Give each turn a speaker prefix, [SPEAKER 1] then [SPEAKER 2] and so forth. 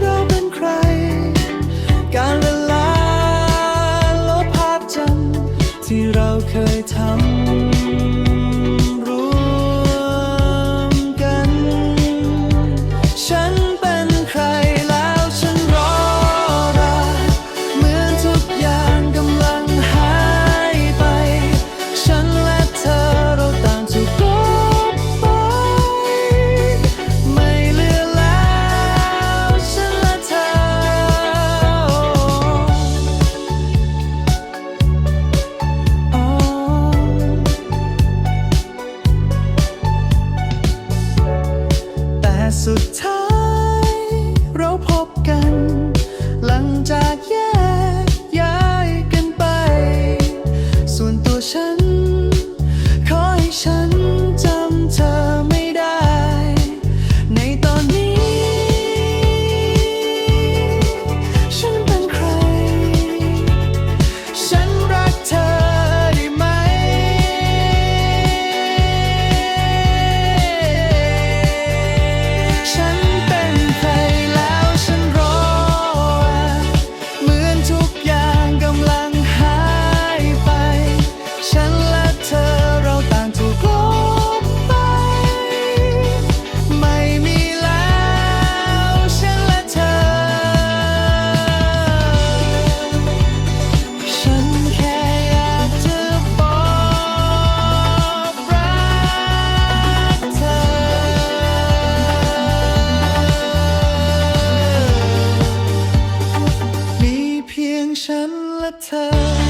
[SPEAKER 1] เราเป็นใคร การเวลาลบภาพจำที่เราเคยทำ Time.